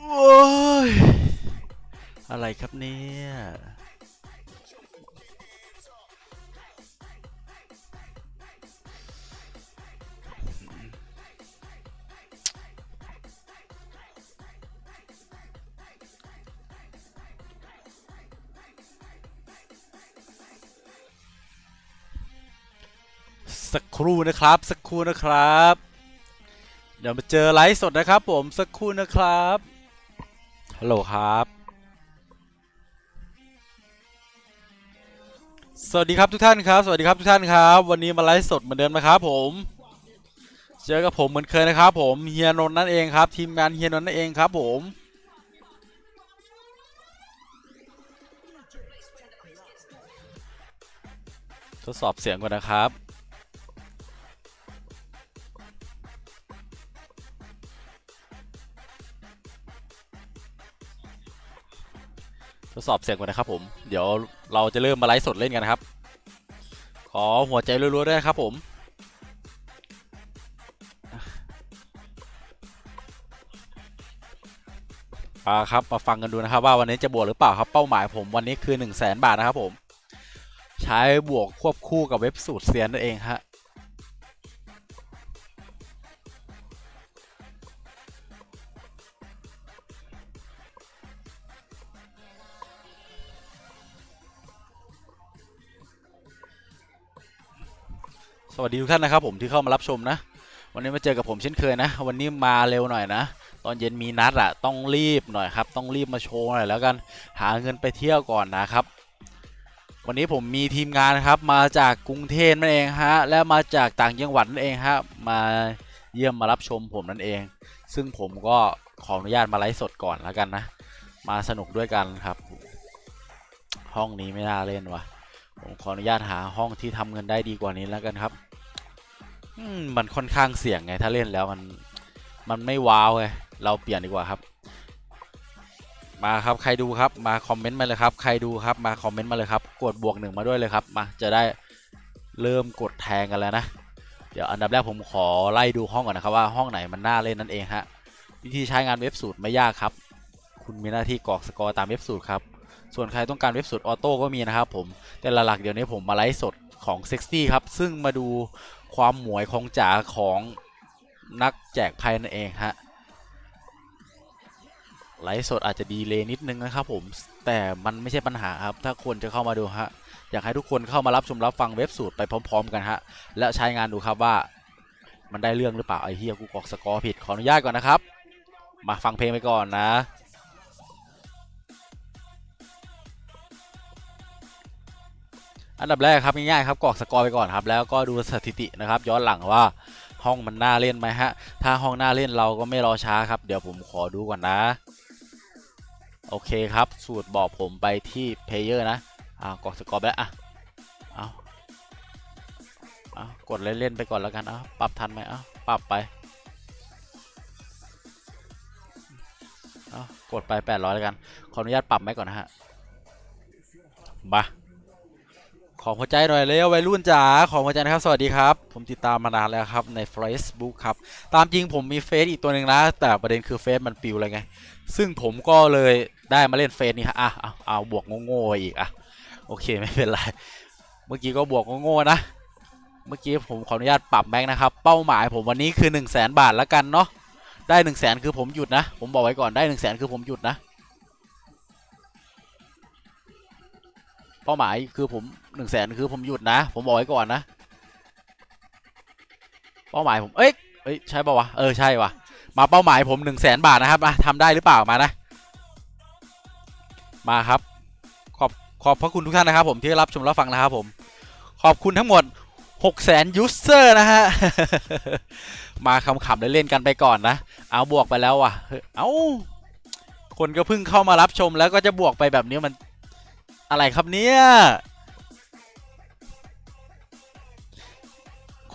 โอ้ย อะไรครับเนี่ยสักครู่นะครับ สักครู่นะครับ เดี๋ยวมาเจอไลฟ์สดนะครับผมสักครู่นะครับ ฮัลโหลครับ สวัสดีครับทุกท่านครับ สวัสดีครับทุกท่านครับ วันนี้มาไลฟ์สดเหมือนเดิมนะครับผม เจอกับผมเหมือนเคยนะครับผมเฮียนนท์นั่นเองครับ ทีมงานเฮียนนท์นั่นเองครับผมทดสอบเสียงก่อนนะครับ ดสอบเสียงก่อนนะครับผม เดี๋ยวเราจะเริ่มมาไลฟ์สดเล่นกันนะครับ ขอหัวใจรัวๆด้วยครับผมอ่าครับมาฟังกันดูนะครับว่าวันนี้จะบวกหรือเปล่าครับเป้าหมายผมวันนี้คือ 1 0 0 0 0แสนบาทนะครับผม ใช้บวกควบคู่กับเว็บสูตรเซียนนั่นเองฮะ วัสดีทุกท่านนะครับผมที่เข้ามารับชมนะ วันนี้มาเจอกับผมเช่นเคยนะ วันนี้มาเร็วหน่อยนะ ตอนเย็นมีนัดอะต้องรีบหน่อยครับ ต้องรีบมาโชว์หน่อยแล้วกัน หาเงินไปเที่ยวก่อนนะครับ วันนี้ผมมีทีมงานครับ มาจากกรุงเทพนั่นเองฮะ และมาจากต่างจังหวัดนั่นเองฮะ มาเยี่ยมมารับชมผมนั่นเอง ซึ่งผมก็ขออนุญาตมาไลฟ์สดก่อนแล้วกันนะ มาสนุกด้วยกันครับ ห้องนี้ไม่น่าเล่นว่ะผมขออนุญาตหาห้องที่ทำเงินได้ดีกว่านี้แล้วกันครับ มันค่อนข้างเสี่ยงไง ถ้าเล่นแล้วมันมันไม่ว้าวไงเราเปลี่ยนดีกว่าครับ มาครับใครดูครับมาคอมเมนต์มาเลยครับ ใครดูครับมาคอมเมนต์มาเลยครับ กดบวกหนึ่งมาด้วยเลยครับมาจะได้เริ่มกดแทงกันแล้วนะ เดี๋ยวอันดับแรกผมขอไล่ดูห้องก่อนนะครับว่าห้องไหนมันน่าเล่นนั่นเองฮะวิธีใช้งานเว็บสูตรไม่ยากครับ คุณมีหน้าที่กรอกสกอร์ตามเว็บสูตรครับส่วนใครต้องการเว็บสูตรออโต้ก็มีนะครับผมแต่หลักๆเดี๋ยวนี้ผมมาไลฟ์สดของเซ็กซี่ครับ ซึ่งมาดู ความหมวยของจ๋าของนักแจกไพ่นั่นเองฮะไลฟ์สดอาจจะดีเลย์นิดนึงนะครับผมแต่มันไม่ใช่ปัญหาครับ ถ้าคนจะเข้ามาดูฮะอยากให้ทุกคนเข้ามารับชมรับฟังเว็บสูตรไปพร้อม ๆ กันฮะและใช้งานดูครับว่ามันได้เรื่องหรือเปล่าไอ้เฮียกูกอกสกอร์ผิดขออนุญาตก่อนนะครับ มาฟังเพลงไปก่อนนะ อันดับแรกครับง่ายๆครับกรอกสกอร์ไปก่อนครับ แล้วก็ดูสถิตินะครับย้อนหลังว่าห้องมันน่าเล่นไหมฮะ ถ้าห้องน่าเล่นเราก็ไม่รอช้าครับ เดี๋ยวผมขอดูก่อนนะ โอเคครับ สูตรบอกผมไปที่เพลเยอร์นะอ่ากรอกสกอร์ไปแล้วอะเอาเอากดเล่นๆไปก่อนแล้วกันเอาปรับทันไหมเอาปรับไปเอากดไป 800แล้วกัน ขออนุญาตปรับไหมก่อนนะฮะมา ขอหัวใจหน่อยเลยวัยรุ่นจ๋าขอหัวใจนะครับ สวัสดีครับ ผมติดตามมานานแล้วครับใน Facebook ครับ ตามจริงผมมีเฟซอีกตัวหนึ่งนะ แต่ประเด็นคือเฟซมันปิวเลยไง ซึ่งผมก็เลยได้มาเล่นเฟซนี่ฮะอะเอาเอาบวกโง่ๆอีกอะโอเคไม่เป็นไร เมื่อกี้ก็บวกโง่ๆนะ เมื่อกี้ผมขออนุญาตปรับแม็กนะครับ เป้าหมายผมวันนี้คือ 1 0 0 0 0แบาทล้วกันเนาะ ได้ 1 0 0 0 0แคือผมหยุดนะ ผมบอกไว้ก่อนได้ 1 0 0 0 0แคือผมหยุดนะ เป้าหมายคือผม หนึ่งแสนคือผมหยุดนะ ผมบอกไว้ก่อนนะ เป้าหมายผม เอ้ยเอ้ยใช่ป่าวะ เออใช่ว่ะ มาเป้าหมายผมหนึ่งแสนบาทนะครับมาทำได้หรือเปล่ามานะ มาครับ ขอบขอบพระคุณทุกท่านนะครับ ผมที่รับชมรับฟังนะครับผม ขอบคุณทั้งหมด6 0แสนยูเซอร์นะฮะ มาขำๆเล่นๆกันไปก่อนนะ เอาบวกไปแล้วว่ะเฮ้ยเอ้าคนก็เพิ่งเข้ามารับชมแล้วก็จะบวกไปแบบนี้มันอะไรครับเนี่ย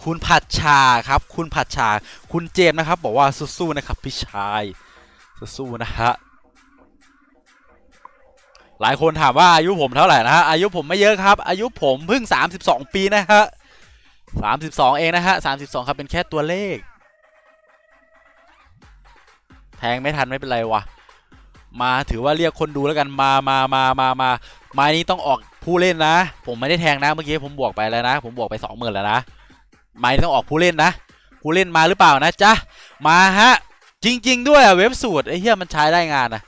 คุณผัดชาครับ คุณผัดชา คุณเจมส์นะครับ บอกว่าสู้ๆนะครับพี่ชายสู้ๆนะฮะหลายคนถามว่าอายุผมเท่าไหร่นะฮะอายุผมไม่เยอะครับ อายุผมเพิ่ง 32 ปีนะฮะ32 เองนะฮะ32 ครับเป็นแค่ตัวเลข แทงไม่ทันไม่เป็นไรวะมาถือว่าเรียกคนดูแล้วกันมามามามามาไม้นี้ต้องออกผู้เล่นนะ ผมไม่ได้แทงนะเมื่อกี้ผมบวกไปแล้วนะ ผมบวกไปสองหมื่นแล้วนะ ไม้นี้ต้องออกผู้เล่นนะ ผู้เล่นมาหรือเปล่านะจ๊ะ มาฮะ จริง ๆ ด้วยอะเว็บสูตรไอ้เหี้ยมันใช้ได้งานนะ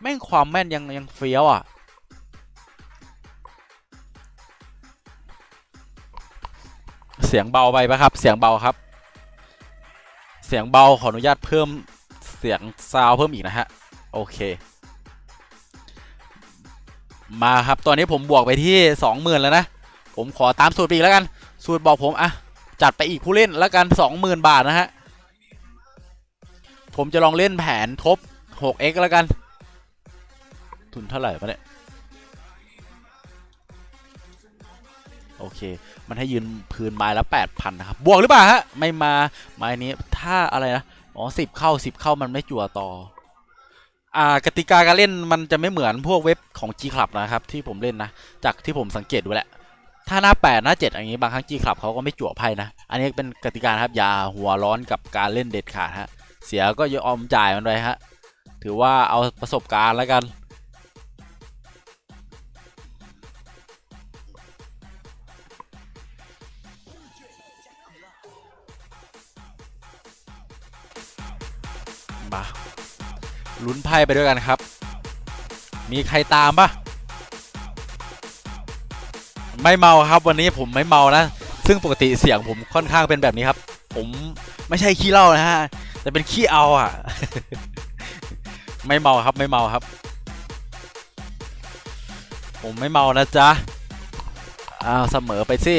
แม่งความแม่นยังยังเฟี้ยวอะเสียงเบาไปปะครับ เสียงเบาครับ เสียงเบาขออนุญาตเพิ่มเสียงซาวเพิ่มอีกนะฮะ โอเค มาครับ ตอนนี้ผมบวกไปที่สองหมื่นแล้วนะ ผมขอตามสูตรไปอีกแล้วกัน สูตรบอกผมอะ จัดไปอีกผู้เล่นแล้วกันสองหมื่นบาทนะฮะ ผมจะลองเล่นแผนทบ 6x แล้วกัน ทุนเท่าไหร่ปะเนี่ย โอเค มันให้ยืนพื้นไม้ละ 8,000 นะครับ บวกหรือเปล่าฮะ ไม่มา ไม้นี้ถ้าอะไรนะ อ๋อ 10 เข้า 10 เข้ามันไม่จั่วต่อ อ่ากติกาการเล่นมันจะไม่เหมือนพวกเว็บของ G Club นะครับ ที่ผมเล่นนะ จากที่ผมสังเกตดูแหละ ถ้าหน้า8หน้า7อย่างนี้บางครั้ง G Club เขาก็ไม่จั่วไพ่นะ อันนี้เป็นกติกาครับอย่าหัวร้อนกับการเล่นเด็ดขาดฮะ เสียก็ยอมจ่ายมันไปฮะ ถือว่าเอาประสบการณ์แล้วกัน มาลุ้นไพ่ไปด้วยกันครับ มีใครตามปะ ไม่เมาครับวันนี้ผมไม่เมานะ ซึ่งปกติเสียงผมค่อนข้างเป็นแบบนี้ครับ ผมไม่ใช่ขี้เล้านะฮะแต่เป็นขี้เอาอะ ไม่เมาครับไม่เมาครับ ผมไม่เมานะจ๊ะอ้าวเสมอไปสิ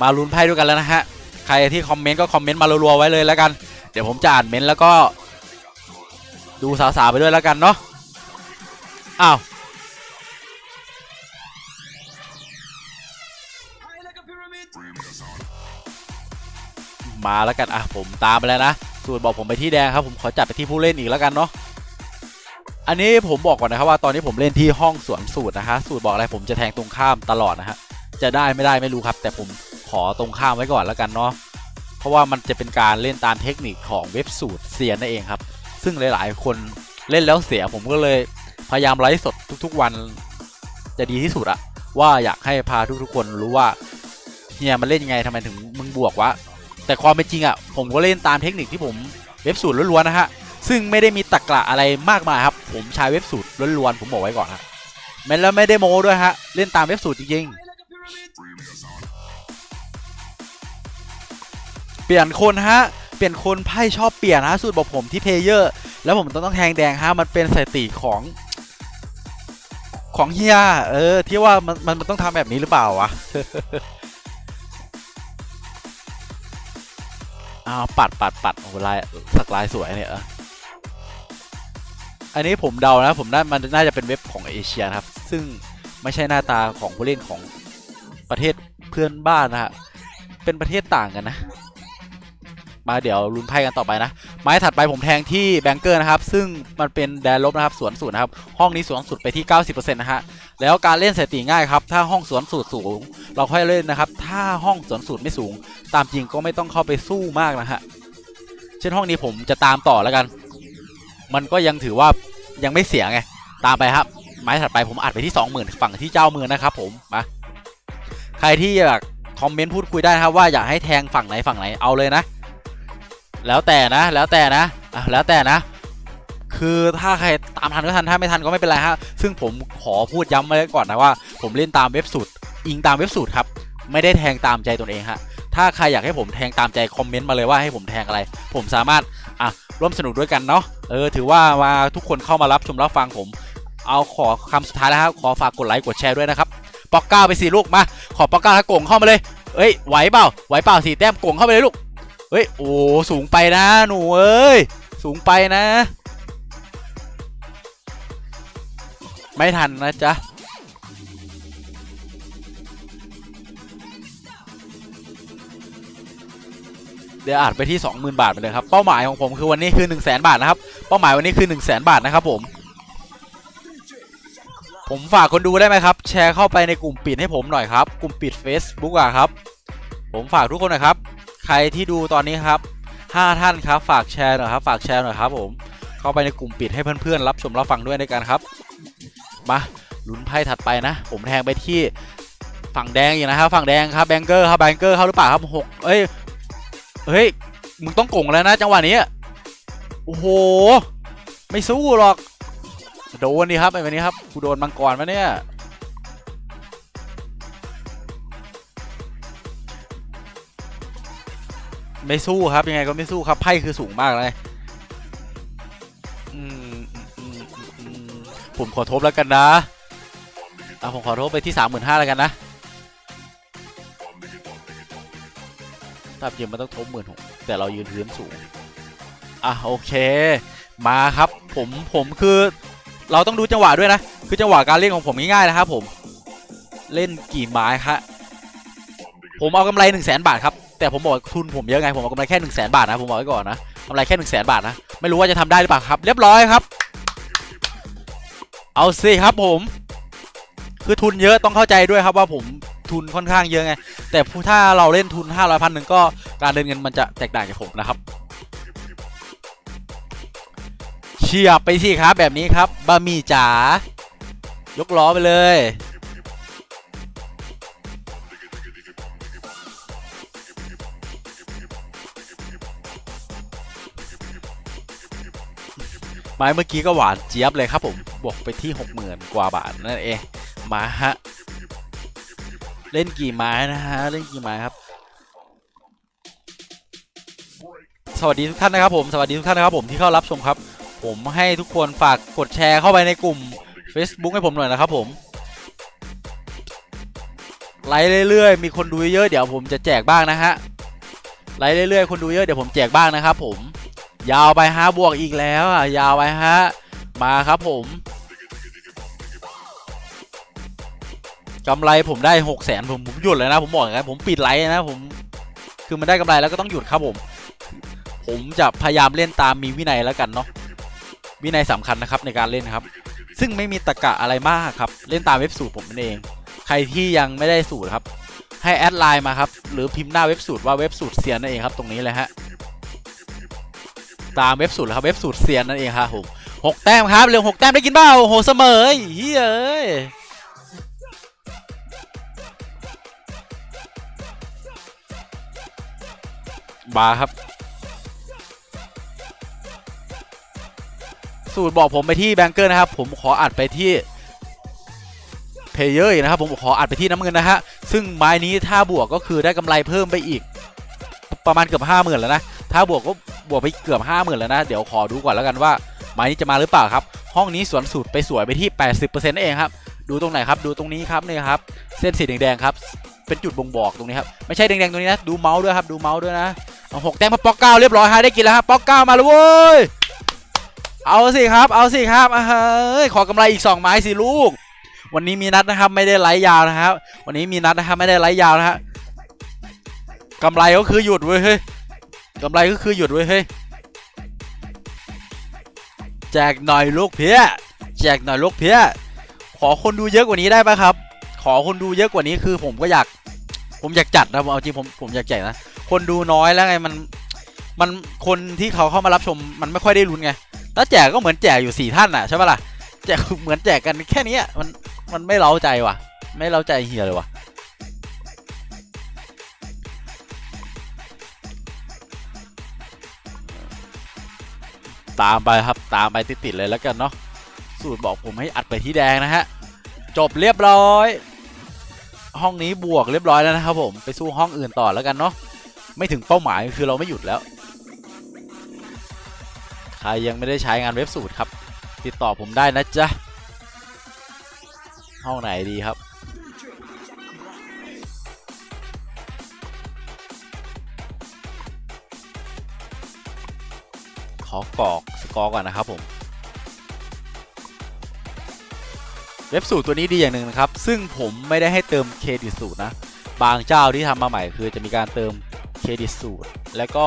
มาลุ้นไพ่ด้วยกันแล้วนะฮะใครที่คอมเมนต์ก็คอมเมนต์มารัวๆไว้เลยแล้วกัน เดี๋ยวผมจะอ่านเมนต์แล้วก็ ดูสาวๆไปด้วยแล้วกันเนาะอ้าว มาแล้วกันอะผมตามไปแล้วนะสูตรบอกผมไปที่แดงครับผมขอจัดไปที่ผู้เล่นอีกแล้วกันเนาะอันนี้ผมบอกก่อนนะครับว่าตอนนี้ผมเล่นที่ห้องสวนสูตรนะฮะสูตรบอกอะไรผมจะแทงตรงข้ามตลอดนะฮะจะได้ไม่ได้ไม่รู้ครับ แต่ผมขอตรงข้ามไว้ก่อนแล้วกันเนาะเพราะว่ามันจะเป็นการเล่นตามเทคนิคของเว็บสูตรเซียนนั่นเองครับ ซึ่งหลายๆ คนเล่นแล้วเสียผมก็เลยพยายามไลฟ์สดทุกๆวันจะดีที่สุดอะว่าอยากให้พาทุกๆคนรู้ว่าเฮียมันเล่นยังไงทำไมถึงมึงบวกวะ แต่ความเป็นจริงอะผมก็เล่นตามเทคนิคที่ผมเว็บสูตรล้วนๆนะฮะซึ่งไม่ได้มีตรระอะไรมากมายครับ ผมใช้เว็บสูตรล้วนๆผมบอกไว้ก่อนฮะแม้แล้วไม่ได้โม้ด้วยฮะเล่นตามเว็บสูตรจริงๆเปลี่ยนคนฮะเปลี่ยนคนไพ่ชอบเปลี่ยนฮะสูตรบอกผมที่เพลเยอร์แล้วผมต้องต้องแทงแดงฮะมันเป็นสถิติของของเฮียเออที่ว่ามันมันมันต้องทำแบบนี้หรือเปล่าวะ อ้าวปัดปัดปัดโอ้ลายสักลายสวยเนี่ยอออันนี้ผมเดานะผมน่ามันน่าจะเป็นเว็บของเอเชียนะครับ ซึ่งไม่ใช่หน้าตาของผู้เล่นของประเทศเพื่อนบ้านนะฮะเป็นประเทศต่างกันนะ มาเดี๋ยวลุ้นไพ่กันต่อไปนะ ไม้ถัดไปผมแทงที่แบงเกอร์นะครับ ซึ่งมันเป็นแดนลบนะครับสวนสูตรนะครับ ห้องนี้สวนสุดไปที่ 90%นะฮะ แล้วการเล่นสถิติง่ายครับ ถ้าห้องสวนสูตรสูง เราค่อยเล่นนะครับ ถ้าห้องสวนสูตรไม่สูง ตามจริงก็ไม่ต้องเข้าไปสู้มากนะฮะ เช่นห้องนี้ผมจะตามต่อแล้วกัน มันก็ยังถือว่ายังไม่เสียไง ตามไปครับ ไม้ถัดไปผมอัดไปที่ 20,000 ฝั่งที่เจ้ามือนะครับ ผมมาใครที่อยากคอมเมนต์พูดคุยได้นะครับว่าอยากให้แทงฝั่งไหนฝั่งไหนเอาเลยนะ แล้วแต่นะ แล้วแต่นะอะแล้วแต่นะ คือถ้าใครตามทันก็ทันถ้าไม่ทันก็ไม่เป็นไรฮะซึ่งผมขอพูดย้ำไว้ก่อนนะว่า ผมเล่นตามเว็บสูตรอิงตามเว็บสูตรครับไม่ได้แทงตามใจตนเองฮะถ้าใครอยากให้ผมแทงตามใจคอมเมนต์มาเลยว่าให้ผมแทงอะไร ผมสามารถอะร่วมสนุกด้วยกันเนาะเออถือว่ามาทุกคนเข้ามารับชมรับฟังผม เอาขอคำสุดท้ายแล้วครับขอฝากกดไลค์กดแชร์ด้วยนะครับปอกเก้าไปสี่ลูกมา ขอปอกเก้าแล้วโก่งเข้ามาเลยเอ้ยไหวเปล่าไหวเปล่าสี่แต้มโก่งเข้าไปเลยลูก ฮ้ย โอ้สูงไปนะหนูเอ้ย สูงไปนะ ไม่ทันนะจ๊ะเดี๋ยวอาจไปที่ 20,000 บาทไปเลยครับ เป้าหมายของผมคือวันนี้คือ1 0 0 0 0แบาทนะครับ เป้าหมายวันนี้คือ1 0 0 0 0แบาทนะครับผม ผมฝากคนดูได้ไหมครับ แชร์เข้าไปในกลุ่มปิดให้ผมหน่อยครับ กลุ่มปิด Facebook อะครับ ผมฝากทุกคนนะครับ ใครที่ดูตอนนี้ครับ 5 ท่านครับฝากแชร์หน่อยครับ ฝากแชร์หน่อยครับ ผม เข้าไปในกลุ่มปิดให้เพื่อนๆรับชมรับฟังด้วยในกันครับ มาลุ้นไพ่ถัดไปนะ ผมแทงไปที่ฝั่งแดงอีกนะครับฝั่งแดงครับแบงเกอร์ครับแบงเกอร์เข้าหรือเปล่าครับหกเอ้ยเฮ้ยมึงต้องโกงแล้วนะจังหวะนี้โอ้โหไม่สู้หรอกโดนดีครับไอ้วันนี้ครับกูโดนมังกรมาเนี่ย ไม่สู้ครับ ยังไงก็ไม่สู้ครับไพ่คือสูงมากเลยผมขอทบแล้วกันนะเอาผมขอทบไปที่สามหมื่นห้าแล้วกันนะตามจริงมันต้องทบหมื่นหกแต่เรายืนพื้นสูง อะโอเค มาครับ ผมผมคือเราต้องดูจังหวะด้วยนะ คือจังหวะการเล่นของผมง่ายๆนะครับผม เล่นกี่ไม้ครับผมเอากำไรหนึ่งแสนบาทครับ แต่ผมบอกทุนผมเยอะไงผมเอากำไรแค่หนึ่งแสนบาทนะผมบอกไว้ก่อนนะกำไรแค่หนึ่งแสนบาทนะไม่รู้ว่าจะทำได้หรือเปล่าครับ เรียบร้อยครับ เอาสิครับผม คือทุนเยอะต้องเข้าใจด้วยครับว่าผมทุนค่อนข้างเยอะไง แต่ถ้าเราเล่นทุน5 0 0พันหนึ่งก็การเดินเงินมันจะแตกต่างจากผมนะครับเชียบไปสิครับแบบนี้ครับบะหมี่จ๋ายกล้อไปเลย ไม้เมื่อกี้ก็หวานเจี๊ยบเลยครับผม บวกไปที่ 60,000 กว่าบาทนั่นเอง มาฮะ เล่นกี่ไม้นะฮะ เล่นกี่ไม้ครับ สวัสดีทุกท่านนะครับผม สวัสดีทุกท่านนะครับผมที่เข้ารับชมครับ ผมให้ทุกคนฝากกดแชร์เข้าไปในกลุ่ม Facebook ให้ผมหน่อยนะครับผมไลค์เรื่อยๆ มีคนดูเยอะเดี๋ยวผมจะแจกบ้างนะฮะไลค์เรื่อยๆ คนดูเยอะเดี๋ยวผมแจกบ้างนะครับผม ยาวไปฮะบวกอีกแล้วอะยาวไปฮะมาครับผมกำไรผมได้หกแสนผมผมหยุดเลยนะ ผมบอกอย่างนั้นผมปิดไลฟ์นะผมคือมันได้กำไรแล้วก็ต้องหยุดครับผม ผมจะพยายามเล่นตามมีวินัยแล้วกันเนาะวินัยสำคัญนะครับในการเล่นครับ ซึ่งไม่มีตะกะอะไรมากครับ เล่นตามเว็บสูตรผมนั่นเอง ใครที่ยังไม่ได้สูตรครับ ให้แอดไลน์มาครับ หรือพิมพ์หน้าเว็บสูตรว่าเว็บสูตรเซียนนั่นเองครับ ตรงนี้เลยฮะ ตามเว็บสูตรแล้วครับเว็บสูตรเซียนนั่นเองครับผมหกแต้มครับเร็วหกแต้มได้กินเปล่าโอ้โหเสมอเฮ้ยเอ้ยบาครับ สูตรบอกผมไปที่แบงเกอร์นะครับ ผมขออัดไปที่เพเยอร์นะครับ ผมขออัดไปที่น้ำเงินนะฮะซึ่งไม้นี้ถ้าบวกก็คือได้กำไรเพิ่มไปอีก ประมาณเกือบห้าหมื่นแล้วนะ ถ้าบวกก็บวกไปเกือบห้าหมื่นแล้วนะ เดี๋ยวขอดูก่อนแล้วกันว่าไม้นี้จะมาหรือเปล่าครับ ห้องนี้สวนสูตรไปสวยไปที่ 80%นั่นเองครับ ดูตรงไหนครับ ดูตรงนี้ครับนี่ครับ เส้นสีแดงๆครับ เป็นจุดบ่งบอกตรงนี้ครับ ไม่ใช่แดงๆตรงนี้นะ ดูเมาส์ด้วยครับ ดูเมาส์ด้วยนะเอาหกแต้มมาป๊อกเก้าเรียบร้อยฮะได้กินแล้วครับป๊อกเก้ามาแล้วเว้ย เอาสิครับ เอาสิครับเฮ้ย ขอกำไรอีก 2 ไม้สิลูก วันนี้มีนัดนะครับ ไม่ได้ไลฟ์ยาวนะครับ วันนี้มีนัดนะครับ ไม่ได้ไลฟ์ยาวนะฮะกำไรก็คือหยุดเว้ย กำไรก็คือหยุดไว้เฮ้ยแจกหน่อยลูกเพี้ยแจกหน่อยลูกเพี้ยขอคนดูเยอะกว่านี้ได้ปะครับ ขอคนดูเยอะกว่านี้คือผมก็อยากผมอยากจัดนะผมเอาจริงผมผมอยากแจกนะ คนดูน้อยแล้วไงมันมันคนที่เขาเข้ามารับชมมันไม่ค่อยได้ลุ้นไงถ้าแจกก็เหมือนแจกอยู่สี่ท่านน่ะใช่ปะล่ะแจกเหมือนแจกกันแค่นี้มันมันไม่เล้าใจว่ะ ไม่เล้าใจเฮียเลยว่ะ ตามไปครับตามไปติดๆเลยแล้วกันเนาะสูตรบอกผมให้อัดไปที่แดงนะฮะจบเรียบร้อย ห้องนี้บวกเรียบร้อยแล้วนะครับผมไปสู้ห้องอื่นต่อแล้วกันเนาะไม่ถึงเป้าหมายคือเราไม่หยุดแล้วใครยังไม่ได้ใช้งานเว็บสูตรครับ ติดต่อผมได้นะจ๊ะห้องไหนดีครับ อกรอกสกอร์ก่อนนะครับผมเว็บสูตรตัวนี้ดีอย่างหนึ่งนะครับ ซึ่งผมไม่ได้ให้เติมเครดิตสูตรนะ บางเจ้าที่ทำมาใหม่คือจะมีการเติมเครดิตสูตร แล้วก็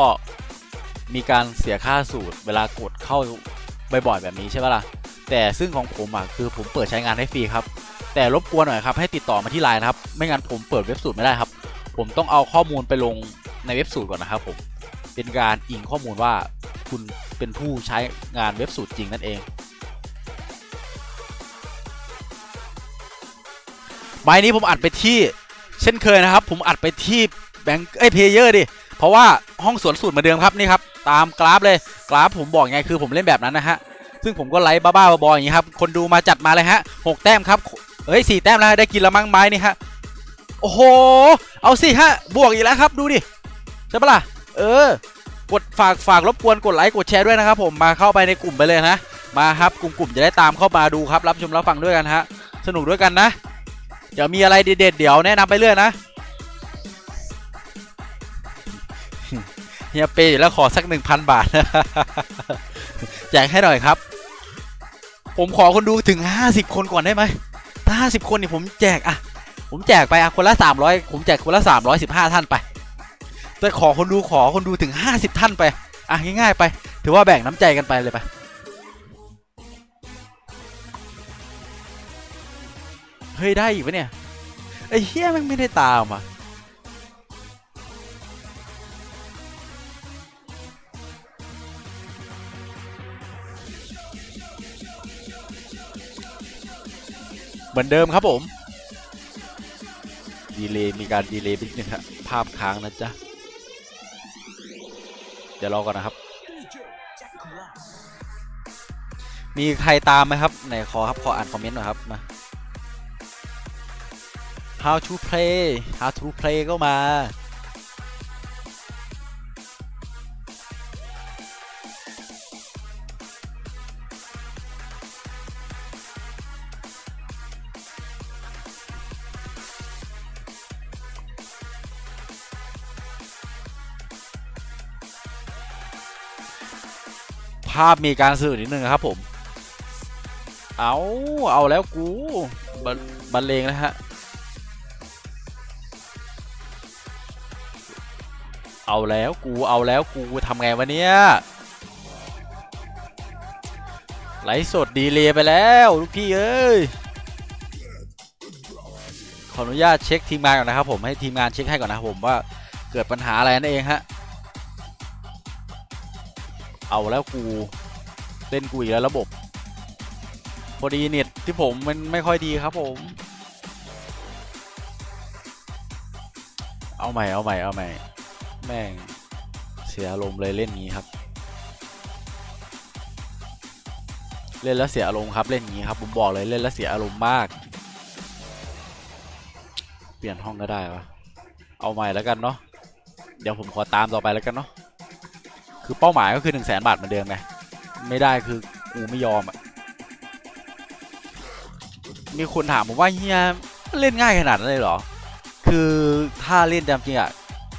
มีการเสียค่าสูตร เวลากดเข้าบ่อยๆแบบนี้ใช่ปะล่ะ แต่ซึ่งของผมอะคือผมเปิดใช้งานให้ฟรีครับ แต่รบกวนหน่อยครับให้ติดต่อมาที่ไลน์นะครับ ไม่งั้นผมเปิดเว็บสูตรไม่ได้ครับ ผมต้องเอาข้อมูลไปลงในเว็บสูตรก่อนนะครับผม เป็นการอิงข้อมูลว่า คุณเป็นผู้ใช้งานเว็บสูตรจริงนั่นเองไม้นี้ผมอัดไปที่เช่นเคยนะครับ ผมอัดไปที่แบงค์เอ้ยเพเยอร์ดิ เพราะว่าห้องสวนสูตรเหมือนเดิมครับนี่ครับ ตามกราฟเลยกราฟผมบอกไงคือผมเล่นแบบนั้นนะฮะ ซึ่งผมก็ไลฟ์บ้าๆบอๆอย่างนี้ครับ คนดูมาจัดมาเลยฮะหกแต้มครับเฮ้ยสี่แต้มแล้วได้กินละมั้งไม้นี่ฮะโอ้โห เอาสิฮะ บวกอีกแล้วครับ ดูดิ ใช่ปะล่ะ เออ กดฝากฝากรบกวนกดไลค์กดแชร์ด้วยนะครับผมมาเข้าไปในกลุ่มไปเลยนะ มาครับกลุ่มกลุ่มจะได้ตามเข้ามาดูครับรับชมรับฟังด้วยกันฮะสนุกด้วยกันนะ เดี๋ยวมีอะไรเด็ดเดี๋ยวแนะนำไปเรื่อยนะเฮียเปย์แล้วขอสักหนึ่งพันบาทแจกให้หน่อยครับ ผมขอคนดูถึง50คนก่อนได้ไหมถ้า50คนนี่ผมแจกอะผมแจกไปอะคนละ300ผมแจกคนละ315ท่านไป แต่ขอคนดูขอคนดูถึง 50 ท่านไป อะ ง่ายๆไป ถือว่าแบ่งน้ำใจกันไปเลยไปเฮ้ย ได้อีกปะเนี่ย ไอ้เฮียมันไม่ได้ตามอะเหมือนเดิมครับผม ดีเลย์มีการดีเลย์นิดนึงครับภาพค้างนะจ๊ะ เดี๋ยวรอก่อนนะครับ มีใครตามไหมครับไหนขอครับขออ่านคอมเมนต์หน่อยครับมา how to play how to play ก็มาาพมีการสื่อนิดนึงนะครับผม เอาเอาแล้วกูบันเลงนะฮะ เอาแล้วกูเอาแล้วกูทำไงวะเนี่ยไลฟ์สดดีเลยไปแล้วลูกพี่เอ้ยขออนุญาตเช็คทีมงานก่อนนะครับผมให้ทีมงานเช็คให้ก่อนนะครับผมว่าเกิดปัญหาอะไรนั่นเองฮะ เอาแล้วกูเล่นกูอีกแล้วระบบ พอดีเน็ตที่ผมมันไม่ค่อยดีครับผม เอาใหม่เอาใหม่เอาใหม่ แม่งเสียอารมณ์เลยเล่นงี้ครับ เล่นแล้วเสียอารมณ์ครับเล่นงี้ครับผมบอกเลยเล่นแล้วเสียอารมณ์มาก เปลี่ยนห้องก็ได้ปะเอาใหม่แล้วกันเนาะเดี๋ยวผมขอตามต่อไปแล้วกันเนาะ คือเป้าหมายก็คือ1นึ่งแสนบาทเหมือนเดิมไงไม่ได้คือกูไม่ยอมอะมีคนถามผมว่าเฮียเล่นง่ายขนาดนั้นเลยเหรอ คือถ้าเล่นจริงอะ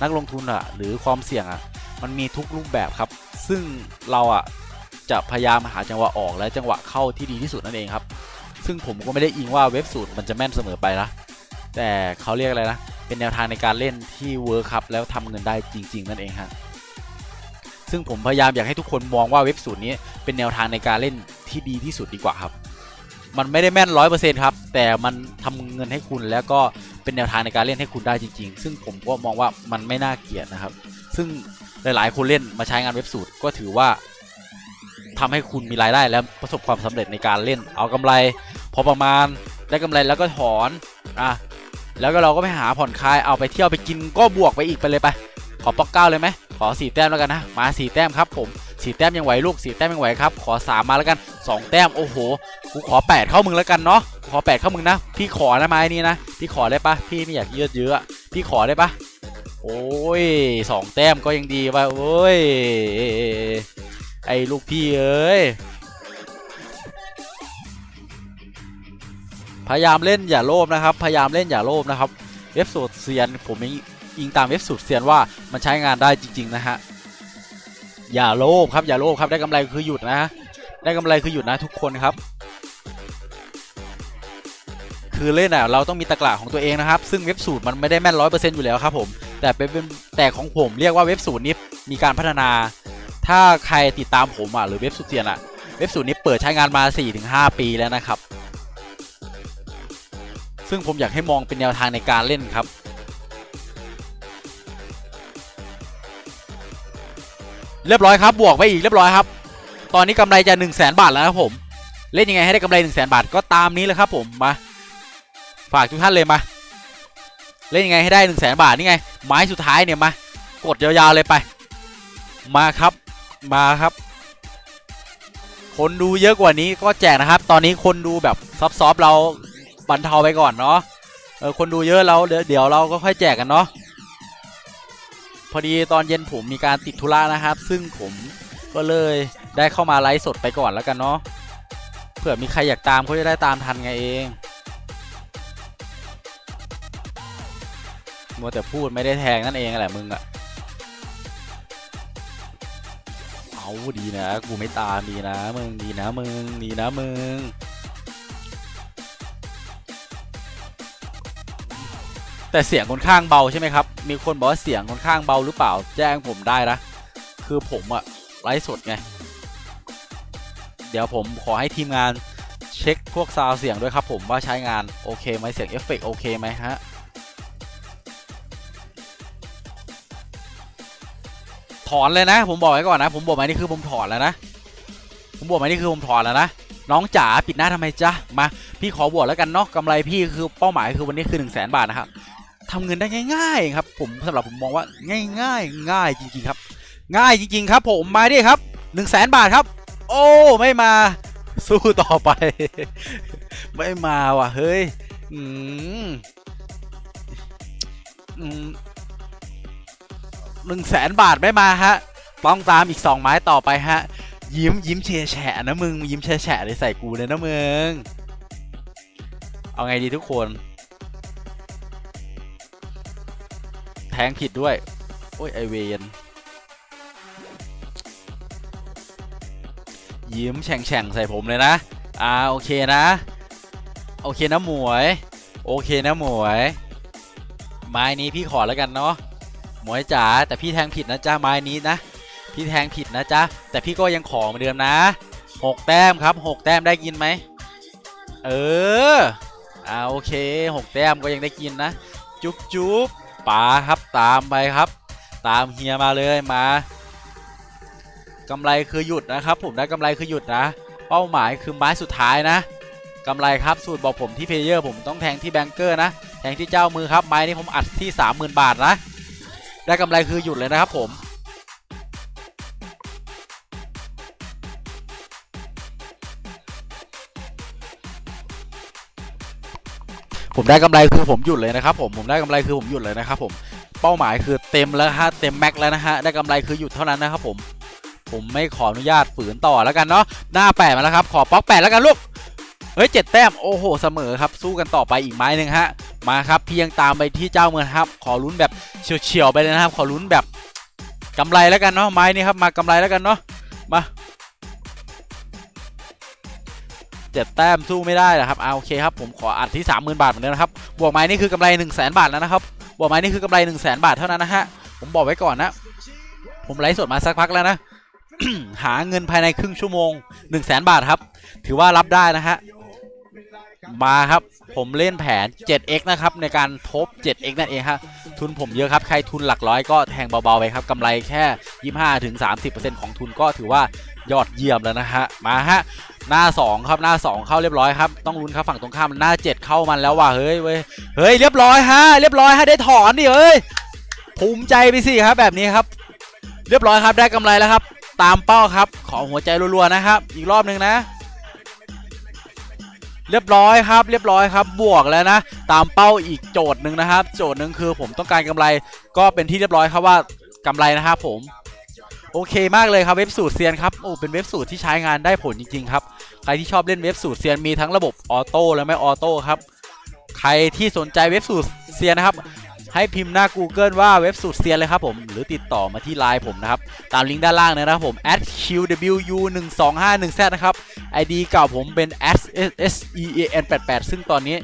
นักลงทุนอะ หรือความเสี่ยงอะ มันมีทุกรูปแบบครับ ซึ่งเราอะจะพยายามหาจังหวะออกและจังหวะเข้าที่ดีที่สุดนั่นเองครับ ซึ่งผมก็ไม่ได้อิงว่าเว็บสูตรมันจะแม่นเสมอไปนะแต่เขาเรียกอะไรนะเป็นแนวทางในการเล่นที่เวิร์คครับแล้วทำเงินได้จริง ๆ นั่นเองฮะ ซึ่งผมพยายามอยากให้ทุกคนมองว่าเว็บสูตรนี้เป็นแนวทางในการเล่นที่ดีที่สุดดีกว่าครับ มันไม่ได้แม่นร้อยเปอร์เซ็นต์ครับ แต่มันทำเงินให้คุณแล้วก็เป็นแนวทางในการเล่นให้คุณได้จริง ๆ ซึ่งผมก็มองว่ามันไม่น่าเกลียดนะครับ ซึ่งหลายๆ คนเล่นมาใช้งานเว็บสูตรก็ถือว่าทำให้คุณมีรายได้และประสบความสำเร็จในการเล่น เอากำไร พอประมาณได้กำไรแล้วก็ถอนอะแล้วก็เราก็ไปหาผ่อนคลายเอาไปเที่ยวไปกินก็บวกไปอีกไปเลยไปขอปอกเก้าเลยไหม ขอสี่แต้มแล้วกันนะ มาสี่แต้มครับผมสี่แต้มยังไหวลูกสี่แต้มยังไหวครับ ขอสามมาแล้วกันสองแต้ม โอ้โห กูขอแปดเข้ามึงแล้วกันเนาะ ขอแปดเข้ามึงนะ พี่ขอนะไม้นี้นะ พี่ขอได้ปะพี่ไม่อยากยืดเยื้อพี่ขอได้ปะโอ้ยสองแต้มก็ยังดีว่ะโอ้ย ไอ้ลูกพี่เอ้ย พยายามเล่นอย่าโลภนะครับ พยายามเล่นอย่าโลภนะครับเว็บสูตรเซียนผมยัง อิงตามเว็บสูตรเซียนว่ามันใช้งานได้จริง ๆ นะฮะ อย่าโลภครับอย่าโลภครับได้กำไรคือหยุดนะ ได้กำไรคือหยุดนะทุกคนครับ คือเล่นอะเราต้องมีตะกร้าของตัวเองนะครับ ซึ่งเว็บสูตรมันไม่ได้แม่นร้อยเปอร์เซ็นต์อยู่แล้วครับผมแต่เป็นแต่ของผมเรียกว่าเว็บสูตรนี้มีการพัฒนา ถ้าใครติดตามผมอะหรือเว็บสูตรเซียนอะเว็บสูตรนี้เปิดใช้งานมา 4-5 ปีแล้วนะครับ ซึ่งผมอยากให้มองเป็นแนวทางในการเล่นครับ เรียบร้อยครับ บวกไปอีกเรียบร้อยครับ ตอนนี้กำไรจะ1 0 0 0 0แบาทแล้วนะครับผม เล่นยังไงให้ได้กำไร1 0 0 0 0แบาทก็ตามนี้เลยครับผมมาฝากทุกท่านเลยมา เล่นยังไงให้ได้1 0 0 0 0แบาทนี่ไงไม้สุดท้ายเนี่ยมากดยาวๆเลยไป มาครับมาครับ คนดูเยอะกว่านี้ก็แจกนะครับ ตอนนี้คนดูแบบซอฟเราบรรเทาไปก่อนเนาะเออคนดูเยอะเราเดี๋ยวเราก็ค่อยแจกกันเนาะ พอดีตอนเย็นผมมีการติดธุระนะครับ ซึ่งผมก็เลยได้เข้ามาไลฟ์สดไปก่อนแล้วกันเนาะเผื่อมีใครอยากตามเขาจะได้ตามทันไงเองมัวแต่พูดไม่ได้แทงนั่นเองแหละมึงอะเอาดีนะกูไม่ตามดีนะมึงดีนะมึงดีนะมึงแต่เสียงคนข้างเบาใช่ไหมครับ มีคนบอกว่าเสียงค่อนข้างเบาหรือเปล่า แจ้งผมได้นะ คือผมอะไลฟ์สดไง เดี๋ยวผมขอให้ทีมงานเช็คพวกซาวเสียงด้วยครับผมว่าใช้งาน โอเคไหมเสียงเอฟเฟกต์โอเคไหมฮะถอนเลยนะ ผมบอกไว้ก่อนนะ ผมบอกมานี่คือผมถอนแล้วนะ ผมบอกมานี่คือผมถอนแล้วนะน้องจ๋าปิดหน้าทำไมจ๊ะมา พี่ขอบวกแล้วกันเนาะกำไรพี่คือเป้าหมายคือวันนี้คือ1 0 0 0 0แสนบาทนะครับ ทำเงินได้ง่าย ๆ ครับ ผมสำหรับผมมองว่าง่าย ๆ ง่ายจริง ๆ ครับ ง่ายจริง ๆ ครับ ผมมาดิครับ1 0 0 0 0แสนบาทครับ โอ้ไม่มา สู้ต่อไป ไม่มาว่ะเฮ้ยอืมหนึ่งแสนบาทไม่มาฮะต้องตามอีกสองไม้ต่อไปฮะ ยิ้มยิ้มเฉยแฉะนะมึงยิ้มแฉะแฉะเลยใส่กูเลยนะมึง เอาไงดีทุกคน ทงผิดด้วย โอ้ยไอเวนยิ้มแฉ่งแฉ่งใส่ผมเลยนะ อ่าโอเคนะ โอเคนะหมวย โอเคนะหมวย ไม้นี้พี่ขอแล้วกันเนาะ หมวยจ๋าแต่พี่แทงผิดนะจ้าไม้นี้นะ พี่แทงผิดนะจ๊ะแต่พี่ก็ยังขอเหมือนเดิมนะหกแต้มครับหกแต้มได้กินไหม เออ อ่าโอเคหกแต้มก็ยังได้กินนะ จุ๊บจุ๊บ ป๋าครับตามไปครับ ตามเฮียมาเลยมากำไรคือหยุดนะครับ ผมได้กำไรคือหยุดนะ เป้าหมายคือไม้สุดท้ายนะกำไรครับสูตรบอกผมที่เพลเยอร์ผมต้องแทงที่แบงเกอร์นะ แทงที่เจ้ามือครับไม้นี้ผมอัดที่ 30,000 บาทนะ ได้กำไรคือหยุดเลยนะครับผม ผมได้กำไรคือผมหยุดเลยนะครับผมผมได้กำไรคือผมหยุดเลยนะครับผมเป้าหมายคือเต็มแล้วฮะเต็มแม็กแล้วนะฮะได้กำไรคือหยุดเท่านั้นนะครับผมผมไม่ขออนุญาตฝืนต่อแล้วกันเนาะหน้าแปดมาแล้วครับ ขอป๊อกแปดแล้วกันลูกเฮ้ยเจ็ดแต้มโอ้โหเสมอครับ สู้กันต่อไปอีกไม้หนึ่งฮะมาครับเพียงตามไปที่เจ้าเมืองครับ ขอลุ้นแบบเฉียวๆไปเลยนะครับ ขอลุ้นแบบกำไรแล้วกันเนาะไม้นี้ครับมากำไรแล้วกันเนาะ มาเจ็ดแต้มสู้ไม่ได้เหรอครับเอาโอเคครับผมขออัดที่สามหมื่นบาทเหมือนเดิมนะครับบวกไม้นี่คือกำไร1นึ่งแสนบาทแล้วนะครับบวกไม้นี่คือกำไร1นึ่งแสนบาทเท่านั้นนะฮะผมบอกไว้ก่อนนะผมไลฟ์สดมาสักพักแล้วนะหาเงินภายในครึ่งชั่วโมง1นึ่งแสนบาทครับถือว่ารับได้นะฮะ มาครับผมเล่นแผน 7x นะครับในการทบ 7x นั่นเองฮะทุนผมเยอะครับใครทุนหลักร้อยก็แทงเบาๆไปครับกำไรแค่ 25-30%ของทุนก็ถือว่ายอดเยี่ยมแล้วนะฮะมาฮะหน้า 2 ครับหน้า 2 เข้าเรียบร้อยครับต้องลุ้นครับฝั่งตรงข้ามหน้า 7 เข้ามันแล้วว่ะเฮ้ยเว้ยเฮ้ยเรียบร้อยฮะเรียบร้อยฮะได้ถอนดิเฮ้ยภูมิใจไปสิครับแบบนี้ครับ เรียบร้อยครับได้กำไรแล้วครับ ตามเป้าครับขอหัวใจรัวๆนะครับ อีกรอบหนึ่งนะ เรียบร้อยครับ เรียบร้อยครับ บวกแล้วนะ ตามเป้าอีกโจทย์หนึ่งนะครับ โจทย์หนึ่งคือผมต้องการกำไร ก็เป็นที่เรียบร้อยครับว่ากำไรนะครับผม โอเคมากเลยครับเว็บสูตรเซียนครับ โอ้ เป็นเว็บสูตรที่ใช้งานได้ผลจริง ๆ ครับ ใครที่ชอบเล่นเว็บสูตรเซียนมีทั้งระบบออโต้และไม่ออโต้ครับ ใครที่สนใจเว็บสูตรเซียนนะครับ ให้พิมพ์หน้า Google ว่าเว็บสูตรเซียนเลยครับผม หรือติดต่อมาที่ไลน์ผมนะครับ ตามลิงก์ด้านล่างเลยนะครับผม @qwu1251z นะครับ ID เก่าผมเป็น @sean88 ซึ่งตอนนี้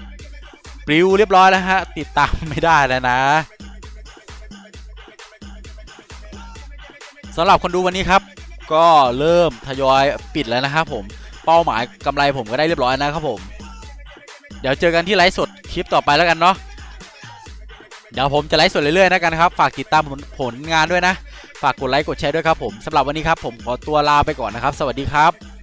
ปลิวเรียบร้อยแล้วฮะ ติดตามไม่ได้แล้วนะสำหรับคนดูวันนี้ครับ ก็เริ่มทยอยปิดแล้วนะครับผมเป้าหมายกำไรผมก็ได้เรียบร้อยนะครับผม เดี๋ยวเจอกันที่ไลฟ์สดคลิปต่อไปแล้วกันเนาะ เดี๋ยวผมจะไลฟ์สดเรื่อยๆนะกันนะครับ ฝากติดตามผลผลงานด้วยนะ ฝากกดไลค์กดแชร์ด้วยครับผมสำหรับวันนี้ครับผมขอตัวลาไปก่อนนะครับ สวัสดีครับ